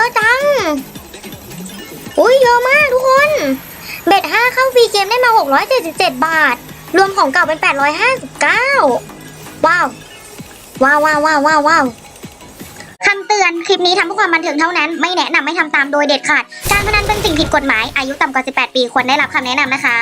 อะจัง อุ้ยเยอะมากทุกคน เบ็ดห้าเข้าฟรีเกมได้มา 677 บาท รวมของเก่าเป็น 859 ว้าว ว้าวว้าวว้าวว้าวว้าวคำเตือนคลิปนี้ทำเพื่อความบันเทิงเท่านั้น ไม่แนะนำไม่ทำตามโดยเด็ดขาด การพนันเป็นสิ่งผิดกฎหมาย อายุต่ำกว่า 18 ปีควรได้รับคำแนะนำนะคะ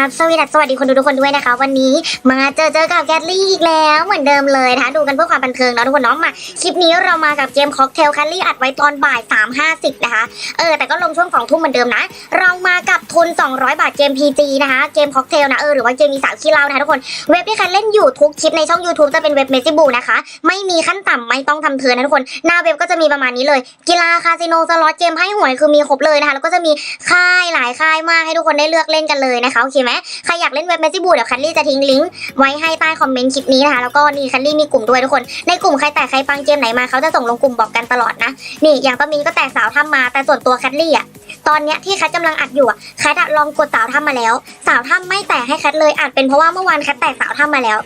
กราบสวัสดีสวัสดีคนดูทุกคนด้วยนะคะ วันนี้มาเจอเจอกับแกลลี่อีกแล้วเหมือนเดิมเลยนะคะดูกันเพื่อความบันเทิงเนาะทุกคนเนาะมาคลิปนี้เรามากับเกมค็อกเทลแคลลี่อัดไว้ตอนบ่าย3.50นะคะเออแต่ก็ลงช่วงสองทุ่มเหมือนเดิมนะ เรามากับทุน 200 บาทเกม PG นะคะเกมค็อกเทลนะเออหรือว่าเกมมีสาวขี้เล่านะคะทุกคนเว็บที่ใครเล่นอยู่ทุกคลิปในช่อง YouTube จะเป็นเว็บเมซิบูนะคะไม่มีขั้นต่ำไม่ต้องทำเทือนนะทุกคนหน้าเว็บก็จะมีประมาณนี้เลย กีฬาคาสิโนสล็อตเกมให้หวยคือมีครบเลยนะคะแล้วก็จะมีค่ายหลายค่ายมากให้ทุกคนได้เลือกเล่นกันเลยนะคะโอเคไหมใครอยากเล่นเว็บเมซิบูเดี๋ยวคันลี่จะทิ้งลิงก์ไว้ให้ใต้คอมเมนต์คลิปนี้นะคะแล้วก็นี่คันลี่มีกลุ่มด้วยทุกคน ในกลุ่มใครแต่ใครฟังเกมไหนมาเขาจะส่งลงกลุ่มบอกกันตลอดนะ นี่อย่างตอมินก็แตกสาวทำมาแต่ส่วนตัวแคทลี่อะตอนเนี้ยที่แคทกำลังอัดอยู่อะแคทอะลองกดสาวทำมาแล้ว สาวถ้ำไม่แตกให้แคทเลยอาจเป็นเพราะว่าเมื่อวานแคทแตกสาวถ้ำมาแล้ว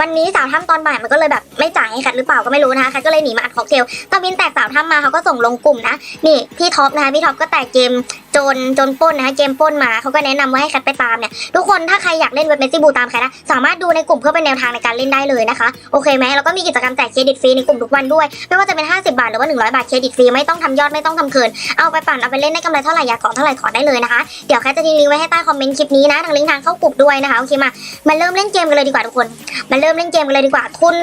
วันนี้สาวถ้ำตอนบ่ายมันก็เลยแบบไม่จ่ายให้แคทหรือเปล่าก็ไม่รู้นะคะแคทก็เลยหนีมาอัดค็อกเทลตอนมินแตกสาวถ้ำมาเขาก็ส่งลงกลุ่มนะ นี่พี่ท็อปนะคะพี่ท็อปก็แตกเกมจนจนป้นนะคะเกมป้นมาเขาก็แนะนำว่าให้แคทไปตามเนี่ยทุกคนถ้าใครอยากเล่นเว็บเมซี่บูตามแคทนะสามารถดูในกลุ่มเพื่อเป็นแนวทางในการเล่นได้เลยนะคะโอเคไหมแล้วก็มีกิจกรรมแจกเครดิตฟรีในกลุ่มทุกวันด้วย ไม่ว่าจะเป็น 50 บาทหรือว่า 100 บาทเครดิตฟรีไม่ต้องทำยอดไม่ต้องทำเคินเอาไปปั่นเอาไปเล่นได้กำไรเท่าไหร่อยากถอนเท่าไหร่ถอนได้เลยนะคะเดี๋ยวแคทจะทิ้งลิงก์ไว้ให้ใต้คอมเมนต์คลิปนี้นะทางลิงก์ทางเข้ากลุ่มด้วยนะคะโอเคมามาเริ่มเล่นเกมกันเลยดีกว่าทุกคนมาเริ่มเล่นเกมกันเลยดีกว่าทุน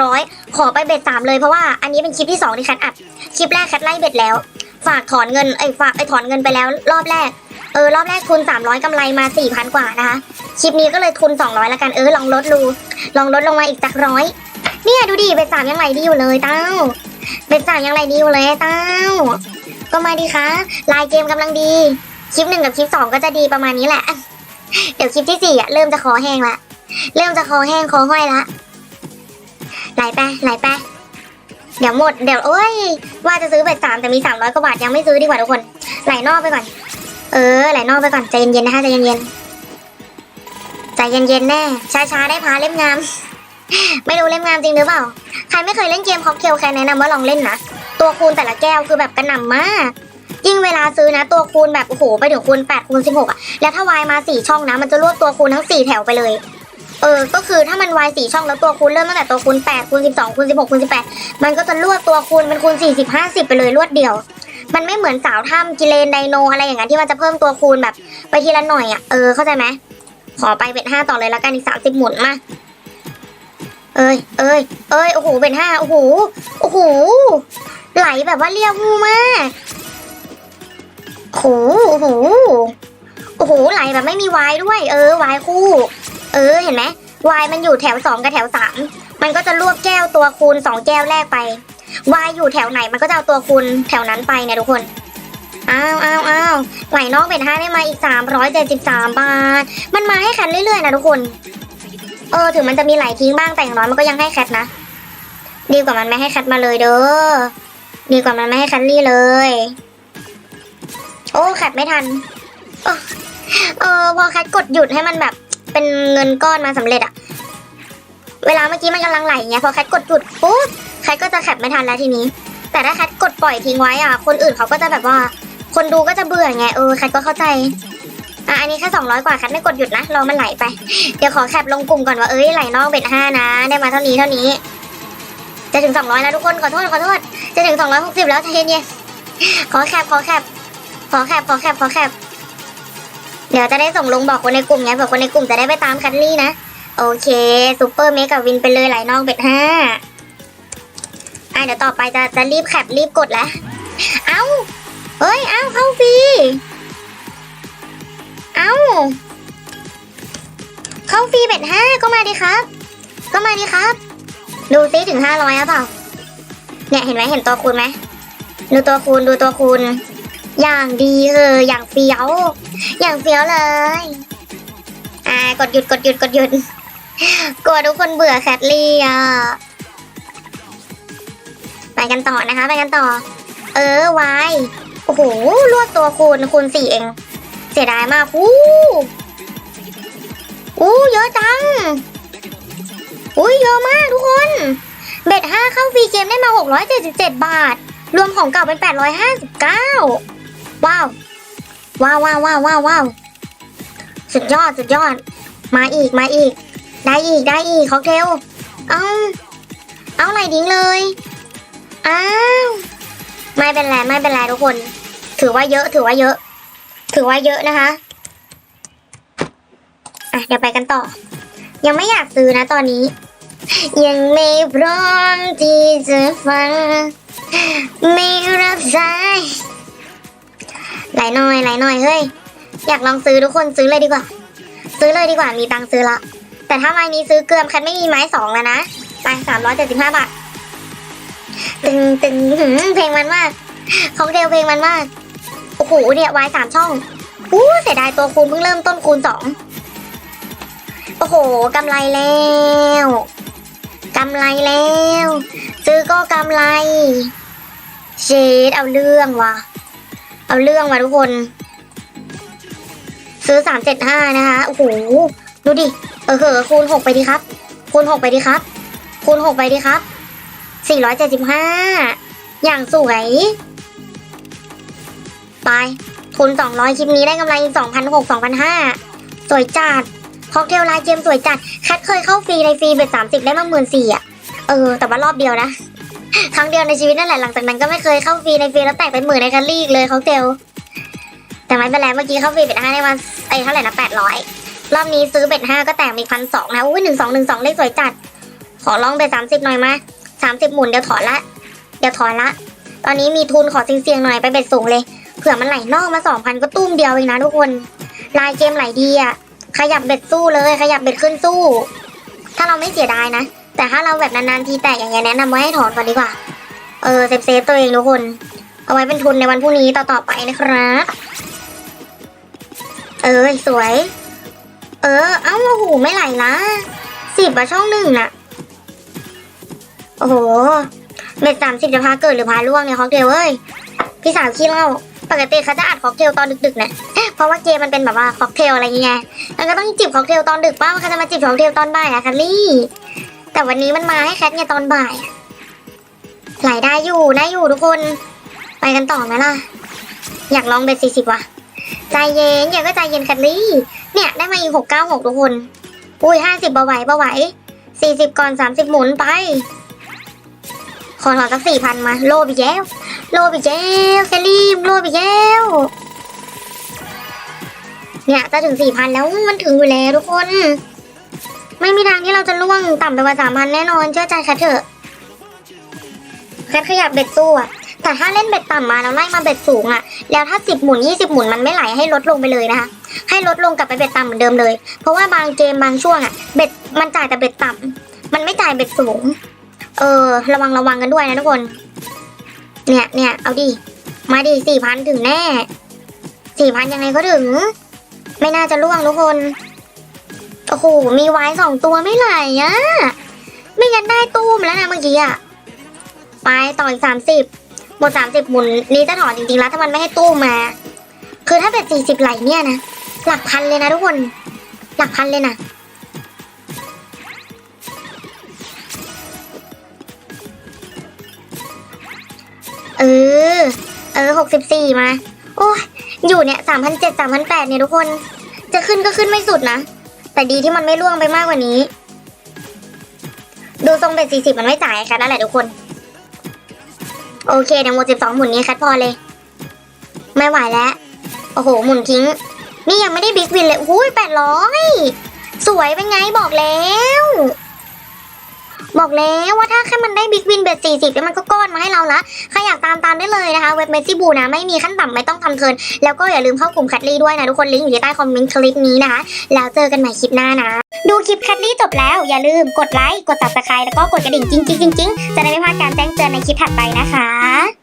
200 ขอไปเบ็ด3เลยเพราะว่าอันนี้เป็นคลิปที่สองที่แคทอัดคลิปแรกแคทไล่เบ็ดแล้ว ฝากถอนเงินไอ้ยฝากไอ้ถอนเงินไปแล้วรอบแรก เออรอบแรกทุน 300กำไรมา 4,000 กว่านะคะ คลิปนี้ก็เลยทุน 200 แล้วกันเออลองลดดูลองลดลงมาอีกสักร้อยเนี่ยดูดิเบ็ดสามยังไหลดีอยู่เลยเต้าเบ็ดสามยังไรดีอยู่เลยเต้าก็มาดีคะลายเกมกำลังดี คลิปหนึ่งกับคลิปสองก็จะดีประมาณนี้แหละ เดี๋ยวคลิปที่สี่อะเริ่มจะคอแห้งละ เริ่มจะคอแห้งคอห้อยละไหลไปไหลไป เดี๋ยวหมดเดี๋ยวโอ้ยว่าจะซื้อเบ็ดสามแต่มีสามร้อยกว่าบาทยังไม่ซื้อดีกว่าทุกคนไหลนอกไปก่อน เออไหลนอกไปก่อนใจเย็นๆนะคะใจเย็นๆใจเย็นๆแน่ช้าๆได้พาเล่มงาม ไม่รู้เล่มงามจริงหรือเปล่าใครไม่เคยเล่นเกมค็อกเทลแค่แนะนำว่าลองเล่นนะตัวคูณแต่ละแก้วคือแบบกระหน่ำมากยิ่งเวลาซื้อนะตัวคูณแบบโอ้โหไปถึงคูณ8คูณ16อะแล้วถ้าวายมา4ช่องนะมันจะรวบตัวคูณทั้ง4แถวไปเลย เออ ก็คือถ้ามันวาย4ช่องแล้วตัวคูณเริ่มตั้งแต่ตัวคูณ8คูณ12คูณ16คูณ18 มันก็จะรวบตัวคูณเป็นคูณ40 50 ไปเลยรวดเดียว มันไม่เหมือนสาวถ้ำกิเลนไดโนอะไรอย่างนั้นที่มันจะเพิ่มตัวคูณแบบไปทีละหน่อยอะ เออ เข้าใจไหม ขอไปเป็นห้าต่อเลยและกันอีกสามสิบหมุนมา เอ้ย เอ้ย เอ้ย โอ้โห เป็นห้าโอ้โห โอ้โห ไหลแบบว่าเรียวหูมากโอ้โห โอ้โห โอ้โห ไหลแบบไม่มีวายด้วย เออ วายคู่ เออเห็นไหมวายมันอยู่แถวสองกับแถวสามมันก็จะรวบแก้วตัวคูณสองแก้วแรกไปวายอยู่แถวไหนมันก็จะเอาตัวคูณแถวนั้นไปเนี่ยทุกคนอ้าวอ้าวอ้าวไหลนอกเบ็ดห้าได้มาอีกสามร้อยเจ็ดสิบสามบาท มันมาให้แคทเรื่อยๆนะทุกคน เออถึงมันจะมีไหลทิ้งบ้างแต่อย่างน้อยมันก็ยังให้แคทนะ ดีกว่ามันไม่ให้แคทมาเลยเด้อ ดีกว่ามันไม่ให้แคทลี่เลย โอ้แคทไม่ทัน เออพอแคทกดหยุดให้มันแบบ เป็นเงินก้อนมาสำเร็จอะเวลาเมื่อกี้มันกำลังไหลอย่างเงี้ยพอแคทกดหยุดปุ๊บแคทก็จะแคปไม่ทันแล้วทีนี้ แต่ถ้าแคทกดปล่อยทิ้งไว้อะคนอื่นเขาก็จะแบบว่า คนดูก็จะเบื่อไงเออแคทก็เข้าใจอะอันนี้แค่สองร้อยกว่าแคทไม่กดหยุดนะรอมันไหลไป เดี๋ยวขอแคปลงกลุ่มก่อนว่าเอ้ยไหลนอกเบ็ดห้านะ ได้มาเท่านี้เท่านี้ จะถึงสองร้อยแล้วทุกคนขอโทษขอโทษจะถึงสองร้อยหกสิบแล้วใจเย็นๆขอแคปขอแคปขอแคปขอแคปขอแคป เดี๋ยวจะได้ส่งลงบอกคนในกลุ่มไงเผื่อคนในกลุ่มจะได้ไปตามคันลี่นะ โอเคซูเปอร์เมกะวินไปเลยไหลนอกเบ็ดห้าอะเดี๋ยวต่อไปจะจะรีบแคปรีบกดแล้ว เอ้า เฮ้ย เอ้า เข้าฟรี เอ้า เข้าฟรีเบ็ดห้าก็มาดีครับ ก็มาดีครับ ดูซิถึงห้าร้อยหรือเปล่า เนี่ยเห็นไหมเห็นตัวคูณไหม ดูตัวคูณดูตัวคูณ อย่างดีเอออย่างเฟี้ยว อย่างเฟี้ยวเลย อ่ากดหยุดกดหยุดกดหยุดกลัวทุกคนเบื่อแคทลี่อะไปกันต่อนะคะ ไปกันต่อ เออวายโอ้โหรวดตัวคูณคูณสี่เอง เสียดายมากอู้อู้เยอะจังอุ้ยเยอะมากทุกคน เบ็ดห้าเข้าฟรีเกมได้มา677บาท รวมของเก่าเป็นแปดร้อยห้าสิบเก้า ว้าวว้าวว้าวว้าวว้าววาวสุดยอดสุดยอด มาอีกมาอีก ได้อีกได้อีกค็อกเทลเอาเอาไหลดิ้งเลยอ้าวไม่เป็นไรไม่เป็นไรทุกคน ถือว่าเยอะถือว่าเยอะ ถือว่าเยอะนะคะอะเดี๋ยวไปกันต่อ ยังไม่อยากซื้อนะตอนนี้ ยังไม่พร้อมที่จะฟังไม่รับสาย ไหลหน่อยไหลหน่อยเฮ้ยอยากลองซื้อทุกคนซื้อเลยดีกว่า ซื้อเลยดีกว่ามีตังค์ซื้อละ แต่ถ้าไม้นี้ซื้อเกลือมคันไม่มีไม้สองแล้วนะไปสามร้อยเจ็ดสิบห้าบาทตึงตึงหืมเพลงมันมากของเดลเพลงมันมากโอ้โหเนี่ยวายสามช่องอู้เสียดายตัวคูณเพิ่งเริ่มต้นคูณสองโอ้โหกำไรแล้วกำไรแล้ว ซื้อก็กำไร เชดเอาเรื่องว่ะ เอาเรื่องว่ะทุกคน ซื้อสามเจ็ดห้านะคะ โอ้โห ดูดิ เออเหอคูณหกไปดีครับ คูณหกไปดีครับ คูณหกไปดีครับสี่ร้อยเจ็ดสิบห้าอย่างสวย ไปทุนสองร้อยคลิปนี้ได้กำไรสองพันหกสองพันห้าสวยจัดค็อกเทลลายเจมสวยจัด แคทเคยเข้าฟรีในฟรีเบ็ดสามสิบได้มาหมื่นสี่อะ เออ แต่ว่ารอบเดียวนะ ครั้งเดียวในชีวิตนั่นแหละหลังจากนั้นก็ไม่เคยเข้าฟรีในฟรีแล้วแตกเป็นหมื่นในคัลลี่อีกเลยค็อกเทลแต่ไม่เป็นไรเมื่อกี้เข้าฟรีเบ็ดห้าได้มาไอ้เท่าไหร่นะแปดร้อยรอบนี้ซื้อเบ็ดห้าก็แตกมีพันสองนะอุ้ยหนึ่งสองหนึ่งสองเลขสวยจัด ขอลองเบ็ดสามสิบหน่อยมาสามสิบหมุนเดี๋ยวถอนละ เดี๋ยวถอนละ ตอนนี้มีทุนขอเสี่ยงๆหน่อยไปเบ็ดสูงเลยเผื่อมันไหลนอกมาสองพันก็ตุ้มเดียวเองนะทุกคนลายเกมไหลดีอะขยับเบ็ดสู้เลย ขยับเบ็ดขึ้นสู้ ถ้าเราไม่เสียดายนะ แต่ถ้าเราแบบนานๆทีแตกอย่างเงี้ยแนะนำว่าให้ถอนก่อนดีกว่า เออเซฟเซฟตัวเองทุกคน เอาไว้เป็นทุนในวันพรุ่งนี้ต่อๆไปนะครับเออสวย เออ เอ้าโอ้โหไม่ไหลละสิบอะช่องหนึ่งน่ะ โอ้โหเบ็ดสามสิบจะพาเกิดหรือพาล่วงเนี่ยค็อกเทลเอ้ยพี่สาวขี้เล้าปกติเขาจะอัดค็อกเทลตอนดึกๆเนี่ยเพราะว่าเกมมันเป็นแบบว่าค็อกเทลอะไรเงี้ยมันก็ต้องจิบค็อกเทลตอนดึกป้าเขาจะมาจิบค็อกเทลตอนบ่ายอะคัลลี่ แต่วันนี้มันมาให้แคทไงตอนบ่ายอะไหลได้อยู่ได้อยู่ทุกคน ไปกันต่อไหมล่ะ อยากลองเบ็ดสี่สิบว่ะ ใจเย็นอย่าก็ใจเย็นคัลลี่เนี่ยได้มาอีกหกเก้าหกทุกคน อุ้ยห้าสิบเบาไหวเบาไหวสี่สิบก่อนสามสิบหมุนไป ขอถอนสักสี่พันมา โลบอีกแล้วโลบอีกแล้วแคลรี่โลบอีกแล้วเนี่ยจะถึงสี่พันแล้วมันถึงอยู่แล้วทุกคน ไม่มีทางที่เราจะล่วงต่ำไปกว่าสามพันแน่นอนเชื่อใจแคทเถอะแคทขยับเบ็ดสู้อะแต่ถ้าเล่นเบ็ดต่ำมาแล้วไล่มาเบ็ดสูงอะแล้วถ้าสิบหมุนยี่สิบหมุนมันไม่ไหลให้ลดลงไปเลยนะคะ ให้ลดลงกลับไปเบ็ดต่ำเหมือนเดิมเลย เพราะว่าบางเกมบางช่วงอะเบ็ดมันจ่ายแต่เบ็ดต่ำมันไม่จ่ายเบ็ดสูง เออ ระวังระวังกันด้วยนะทุกคน เนี่ยเนี่ยเอาดิมาดิสี่พันถึงแน่สี่พันยังไงก็ถึง ไม่น่าจะล่วงทุกคน โอ้โห มีไว้สองตัวไม่ไหลอะไม่งั้นได้ตู้มแล้วนะเมื่อกี้อะไปต่ออีกสามสิบหมดสามสิบหมุนนี้จะถอนจริงๆแล้วถ้ามันไม่ให้ตู้มา คือถ้าเป็นสี่สิบไหลเนี่ยนะ หลักพันเลยนะทุกคน หลักพันเลยนะเออ เออหกสิบสี่มา โอ้ยอยู่เนี่ยสามพันเจ็ดสามพันแปดเนี่ยทุกคน จะขึ้นก็ขึ้นไม่สุดนะ แต่ดีที่มันไม่ล่วงไปมากกว่านี้ ดูทรงเป็ดสี่สิบมันไม่จ่ายค่ะนั่นแหละทุกคน โอเคเดี๋ยวหมดสิบสองหมุนนี้คัดพอเลย ไม่ไหวแล้ว โอ้โห หมุนทิ้ง นี่ยังไม่ได้บิ๊กวินเลย อุ้ยแปดร้อยสวยเป็นไงบอกแล้ว บอกแล้วว่าถ้าแค่มันได้บิ๊กวินเบ็ดสี่สิบแล้วมันก็ก้อนมาให้เราละใครอยากตามตามได้เลยนะคะ เว็บเมสซี่บูนะไม่มีขั้นต่ำไม่ต้องทำเทิร์นแล้วก็อย่าลืมเข้ากลุ่มแคทลี่ด้วยนะทุกคนลิงก์อยู่ที่ใต้คอมเมนต์คลิปนี้นะคะ แล้วเจอกันใหม่คลิปหน้านะ ดูคลิปแคทลี่จบแล้วอย่าลืมกดไลค์กด subscribe แล้วก็กดกระดิ่งจริงๆๆๆจะได้ไม่พลาดการแจ้งเตือนในคลิปถัดไปนะคะ